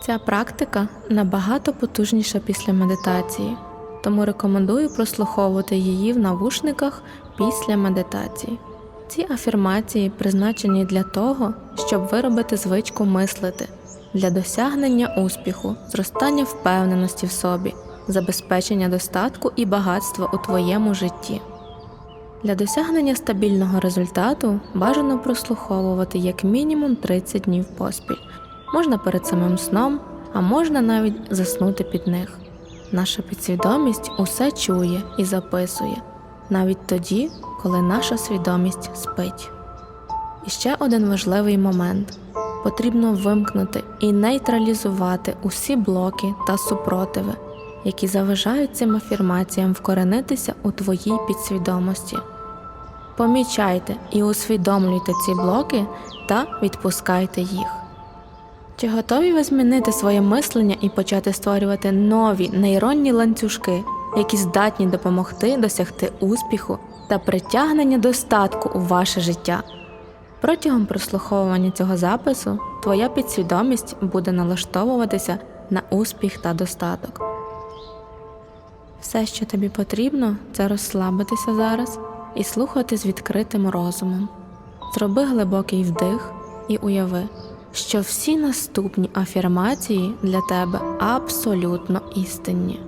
Ця практика набагато потужніша після медитації, тому рекомендую прослуховувати її в навушниках після медитації. Ці афірмації призначені для того, щоб виробити звичку мислити, для досягнення успіху, зростання впевненості в собі, забезпечення достатку і багатства у твоєму житті. Для досягнення стабільного результату бажано прослуховувати як мінімум 30 днів поспіль. Можна перед самим сном, а можна навіть заснути під них. Наша підсвідомість усе чує і записує, навіть тоді, коли наша свідомість спить. І ще один важливий момент: потрібно вимкнути і нейтралізувати усі блоки та супротиви, які заважають цим афірмаціям вкоренитися у твоїй підсвідомості. Помічайте і усвідомлюйте ці блоки та відпускайте їх. Чи готові ви змінити своє мислення і почати створювати нові нейронні ланцюжки, які здатні допомогти досягти успіху та притягнення достатку у ваше життя? Протягом прослуховування цього запису твоя підсвідомість буде налаштовуватися на успіх та достаток. Все, що тобі потрібно, це розслабитися зараз і слухати з відкритим розумом. Зроби глибокий вдих і уяви, що всі наступні афірмації для тебе абсолютно істинні.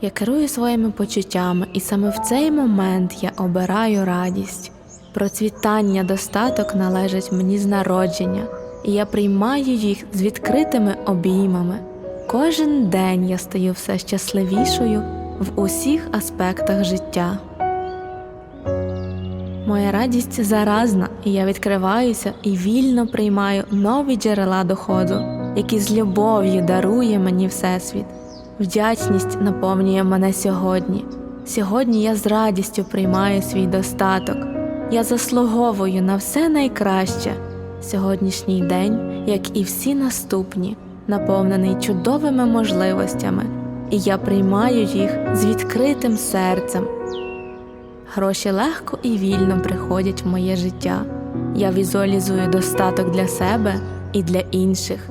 Я керую своїми почуттями, і саме в цей момент я обираю радість. Процвітання достаток належить мені з народження, і я приймаю їх з відкритими обіймами. Кожен день я стаю все щасливішою в усіх аспектах життя. Моя радість заразна, і я відкриваюся і вільно приймаю нові джерела доходу, які з любов'ю дарує мені Всесвіт. Вдячність наповнює мене сьогодні. Сьогодні я з радістю приймаю свій достаток. Я заслуговую на все найкраще. Сьогоднішній день, як і всі наступні, наповнений чудовими можливостями, і я приймаю їх з відкритим серцем. Гроші легко і вільно приходять в моє життя. Я візуалізую достаток для себе і для інших.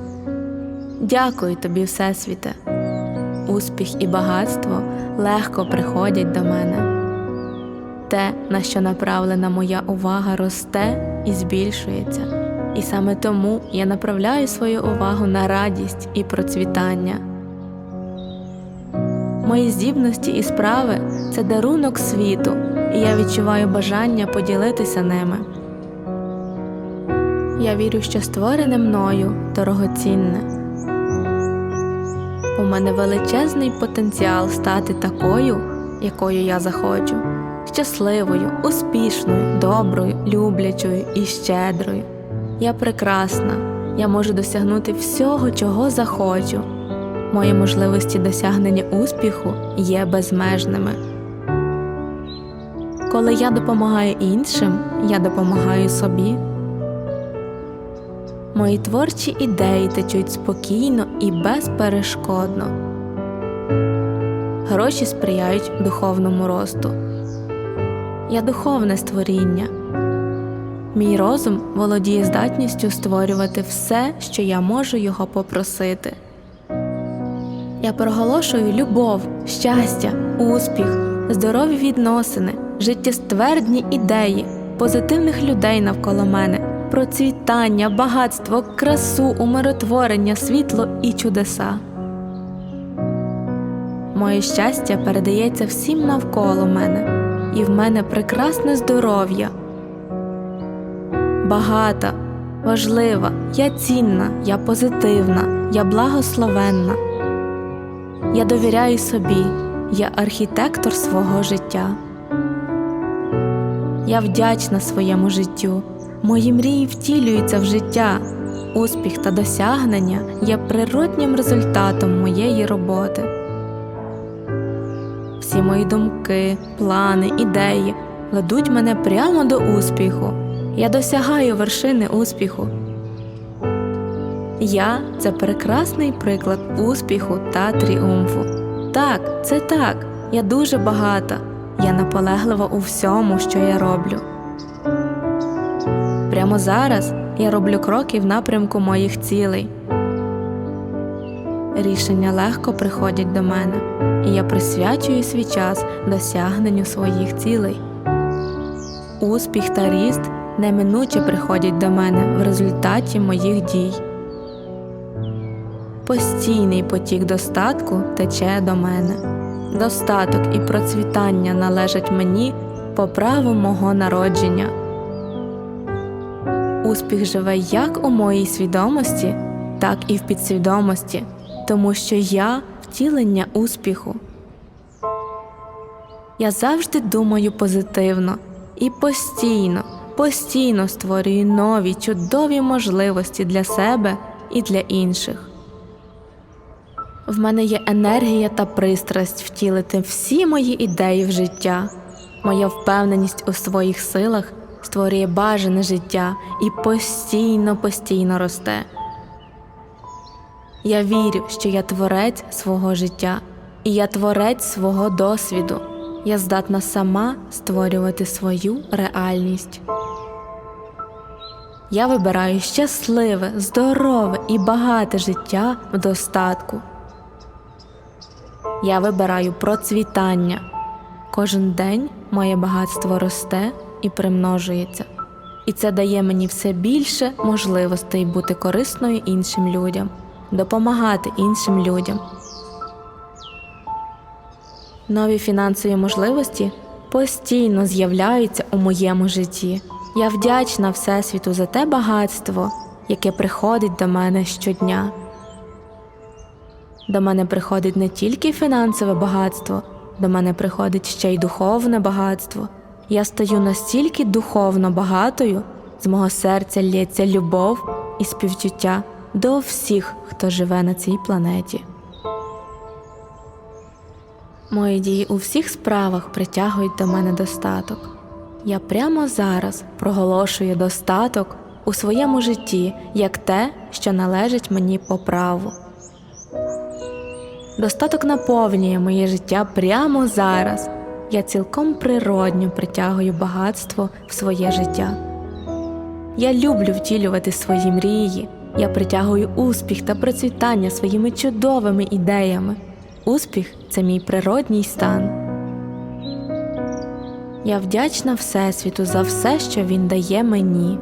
Дякую тобі, Всесвіте. Успіх і багатство легко приходять до мене. Те, на що направлена моя увага, росте і збільшується, і саме тому я направляю свою увагу на радість і процвітання. Мої здібності і справи це дарунок світу, і я відчуваю бажання поділитися ними. Я вірю, що створене мною дорогоцінне. У мене величезний потенціал стати такою, якою я захочу, щасливою, успішною, доброю, люблячою і щедрою. Я прекрасна, я можу досягнути всього, чого захочу. Мої можливості досягнення успіху є безмежними. Коли я допомагаю іншим, я допомагаю собі. Мої творчі ідеї течуть спокійно і безперешкодно. Гроші сприяють духовному росту. Я духовне створіння. Мій розум володіє здатністю створювати все, що я можу його попросити. Я проголошую любов, щастя, успіх, здорові відносини, життєствердні ідеї, позитивних людей навколо мене, процвітання, багатство, красу, умиротворення, світло і чудеса. Моє щастя передається всім навколо мене, і в мене прекрасне здоров'я. Багата, важлива, я цінна, я позитивна, я благословенна. Я довіряю собі, я архітектор свого життя. Я вдячна своєму життю. Мої мрії втілюються в життя. Успіх та досягнення є природнім результатом моєї роботи. Всі мої думки, плани, ідеї ведуть мене прямо до успіху. Я досягаю вершини успіху. Я це прекрасний приклад успіху та тріумфу. Так, це так. Я дуже багата. Я наполеглива у всьому, що я роблю. Прямо зараз я роблю кроки в напрямку моїх цілей. рішення легко приходять до мене, і я присвячую свій час досягненню своїх цілей. Успіх та ріст неминуче приходять до мене в результаті моїх дій. Постійний потік достатку тече до мене. Достаток і процвітання належать мені по праву мого народження. Успіх живе як у моїй свідомості, так і в підсвідомості, тому що я втілення успіху. Я завжди думаю позитивно і постійно, постійно створюю нові чудові можливості для себе і для інших. В мене є енергія та пристрасть втілити всі мої ідеї в життя. Моя впевненість у своїх силах створює бажане життя і постійно, постійно росте. Я вірю, що я творець свого життя, і я творець свого досвіду. Я здатна сама створювати свою реальність. Я вибираю щасливе, здорове і багате життя в достатку. Я вибираю процвітання. Кожен день моє багатство росте і примножується, і це дає мені все більше можливостей бути корисною іншим людям, допомагати іншим людям. Нові фінансові можливості постійно з'являються у моєму житті. Я вдячна Всесвіту за те багатство, яке приходить до мене щодня. До мене приходить не тільки фінансове багатство, до мене приходить ще й духовне багатство. Я стаю настільки духовно багатою, з мого серця лється любов і співчуття до всіх, хто живе на цій планеті. Мої дії у всіх справах притягують до мене достаток. Я прямо зараз проголошую достаток у своєму житті як те, що належить мені по праву. Достаток наповнює моє життя прямо зараз. Я цілком природньо притягую багатство в своє життя. Я люблю втілювати свої мрії. Я притягую успіх та процвітання своїми чудовими ідеями. Успіх це мій природній стан. Я вдячна Всесвіту за все, що він дає мені.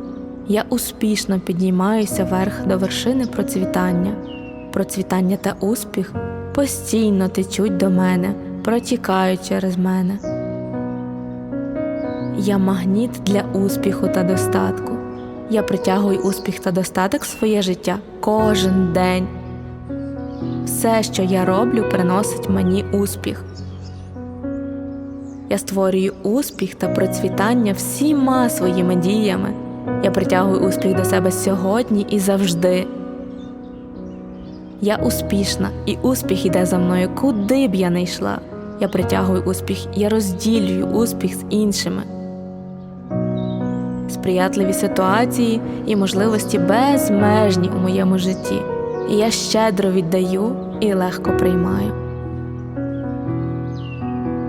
Я успішно піднімаюся вверх до вершини процвітання. Процвітання та успіх постійно течуть до мене, протікають через мене. Я магніт для успіху та достатку. Я притягую успіх та достаток в своє життя кожен день. Все, що я роблю, приносить мені успіх. Я створюю успіх та процвітання всіма своїми діями. Я притягую успіх до себе сьогодні і завжди. Я успішна, і успіх іде за мною, куди б я не йшла. Я притягую успіх, я розділюю успіх з іншими. Сприятливі ситуації і можливості безмежні у моєму житті. І я щедро віддаю і легко приймаю.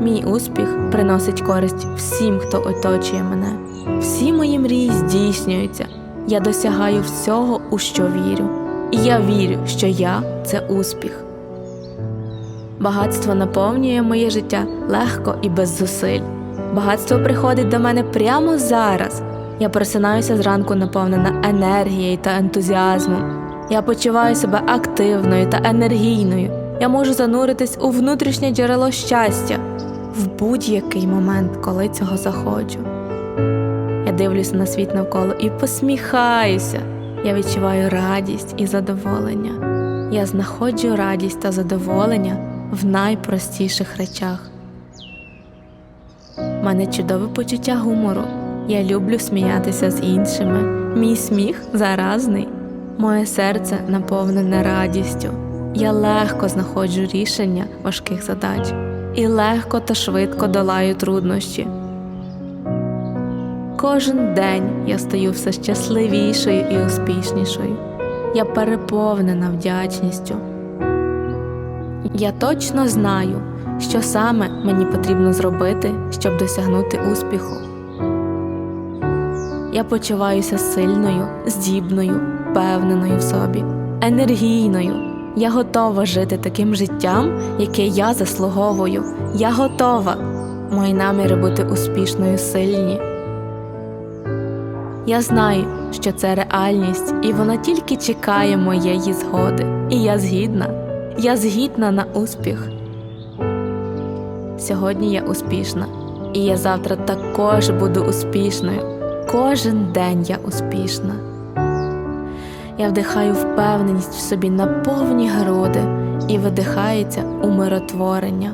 Мій успіх приносить користь всім, хто оточує мене. Всі мої мрії здійснюються. Я досягаю всього, у що вірю. І я вірю, що я це успіх. Багатство наповнює моє життя легко і без зусиль. Багатство приходить до мене прямо зараз. Я просинаюся зранку наповнена енергією та ентузіазмом. Я почуваю себе активною та енергійною. Я можу зануритись у внутрішнє джерело щастя в будь-який момент, коли цього захочу. Я дивлюся на світ навколо і посміхаюся. Я відчуваю радість і задоволення. Я знаходжу радість та задоволення в найпростіших речах. У мене чудове почуття гумору. Я люблю сміятися з іншими. Мій сміх заразний. Моє серце наповнене радістю. Я легко знаходжу рішення важких задач і легко та швидко долаю труднощі. Кожен день я стаю все щасливішою і успішнішою. Я переповнена вдячністю. Я точно знаю, що саме мені потрібно зробити, щоб досягнути успіху. Я почуваюся сильною, здібною, впевненою в собі, енергійною. Я готова жити таким життям, яке я заслуговую. Я готова. Мої наміри бути успішною сильні. Я знаю, що це реальність, і вона тільки чекає моєї згоди. І я згідна. Я згідна на успіх. Сьогодні я успішна, і я завтра також буду успішною. Кожен день я успішна. Я вдихаю впевненість в собі на повні груди і видихається умиротворення.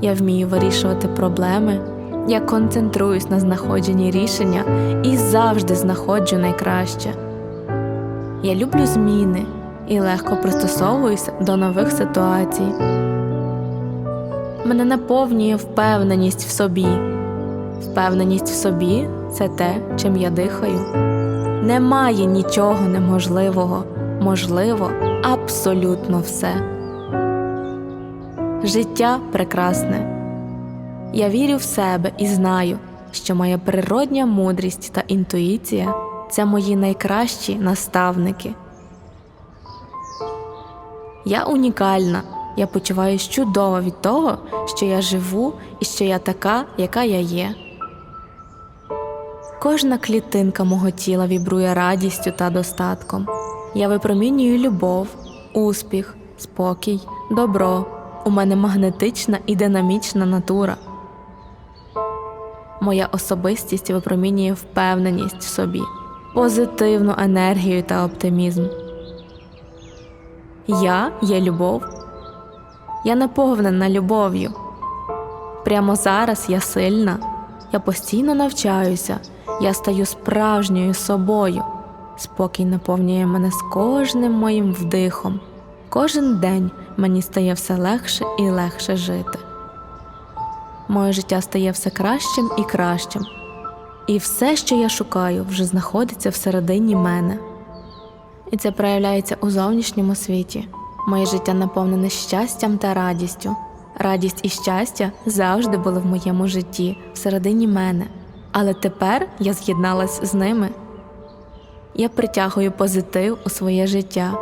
Я вмію вирішувати проблеми. Я концентруюсь на знаходженні рішення і завжди знаходжу найкраще. Я люблю зміни і легко пристосовуюся до нових ситуацій. Мене наповнює впевненість в собі. Впевненість в собі це те, чим я дихаю. Немає нічого неможливого, можливо абсолютно все. Життя прекрасне. Я вірю в себе і знаю, що моя природня мудрість та інтуїція це мої найкращі наставники. Я унікальна. Я почуваюся чудово від того, що я живу і що я така, яка я є. Кожна клітинка мого тіла вібрує радістю та достатком. Я випромінюю любов, успіх, спокій, добро. У мене магнетична і динамічна натура. Моя особистість випромінює впевненість в собі, позитивну енергію та оптимізм. Я є любов. Я наповнена любов'ю. Прямо зараз я сильна, я постійно навчаюся, я стаю справжньою собою. Спокій наповнює мене з кожним моїм вдихом. Кожен день мені стає все легше і легше жити. Моє життя стає все кращим і кращим. І все, що я шукаю, вже знаходиться всередині мене. І це проявляється у зовнішньому світі. Моє життя наповнене щастям та радістю. Радість і щастя завжди були в моєму житті, всередині мене, але тепер я з'єдналась з ними. Я притягую позитив у своє життя.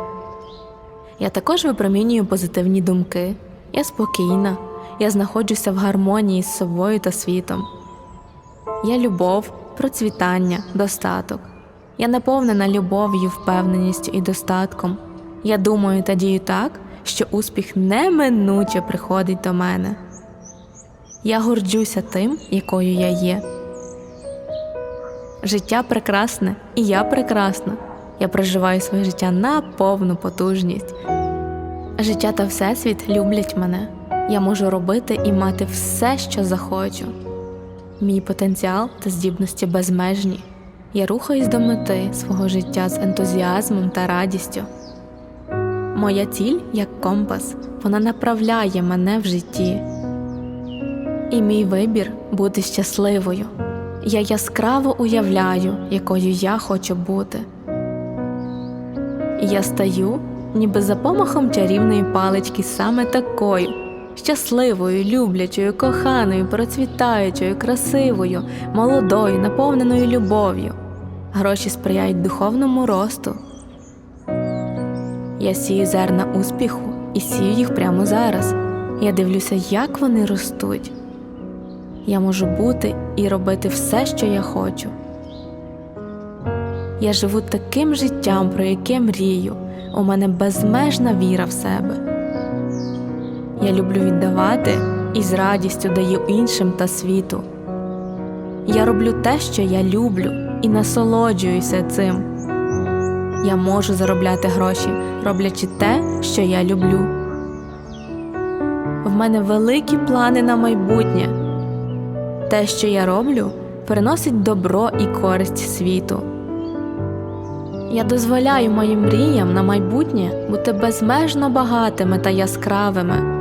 Я також випромінюю позитивні думки. Я спокійна, я знаходжуся в гармонії з собою та світом. Я любов, процвітання, достаток. Я наповнена любов'ю, впевненістю і достатком. Я думаю та дію так, що успіх неминуче приходить до мене. Я горджуся тим, якою я є. Життя прекрасне, і я прекрасна. Я проживаю своє життя на повну потужність. Життя та Всесвіт люблять мене. Я можу робити і мати все, що захочу. Мій потенціал та здібності безмежні. Я рухаюсь до мети свого життя з ентузіазмом та радістю. Моя ціль як компас, вона направляє мене в житті. І мій вибір бути щасливою. Я яскраво уявляю, якою я хочу бути. Я стаю, ніби за помахом чарівної палички, саме такою щасливою, люблячою, коханою, процвітаючою, красивою, молодою, наповненою любов'ю. Гроші сприяють духовному росту. Я сію зерна успіху і сію їх прямо зараз. Я дивлюся, як вони ростуть. Я можу бути і робити все, що я хочу. Я живу таким життям, про яке мрію. У мене безмежна віра в себе. Я люблю віддавати і з радістю даю іншим та світу. Я роблю те, що я люблю, і насолоджуюся цим. Я можу заробляти гроші, роблячи те, що я люблю. В мене великі плани на майбутнє. Те, що я роблю, приносить добро і користь світу. Я дозволяю моїм мріям на майбутнє бути безмежно багатими та яскравими.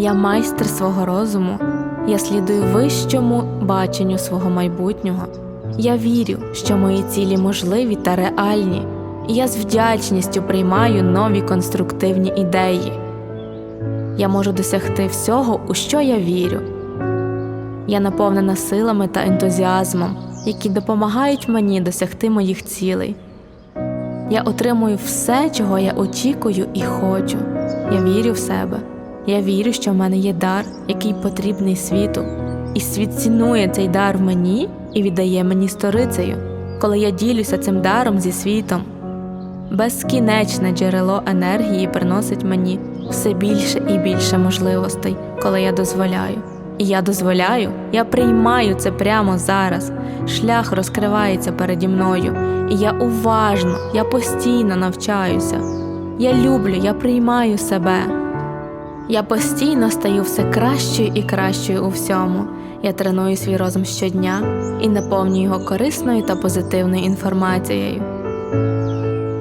Я майстер свого розуму, я слідую вищому баченню свого майбутнього. Я вірю, що мої цілі можливі та реальні, і я з вдячністю приймаю нові конструктивні ідеї. Я можу досягти всього, у що я вірю. Я наповнена силами та ентузіазмом, які допомагають мені досягти моїх цілей. Я отримую все, чого я очікую і хочу. Я вірю в себе. Я вірю, що в мене є дар, який потрібний світу. І світ цінує цей дар в мені і віддає мені сторицею, коли я ділюся цим даром зі світом. Безкінечне джерело енергії приносить мені все більше і більше можливостей, коли я дозволяю. І я дозволяю, я приймаю це прямо зараз. Шлях розкривається переді мною, і я уважно, я постійно навчаюся. Я люблю, я приймаю себе. Я постійно стаю все кращою і кращою у всьому. Я треную свій розум щодня і наповнюю його корисною та позитивною інформацією.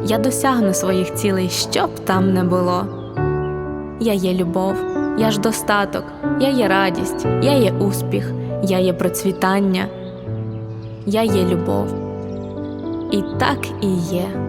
Я досягну своїх цілей, що б там не було. Я є любов, я ж достаток, я є радість, я є успіх, я є процвітання, я є любов. І так і є.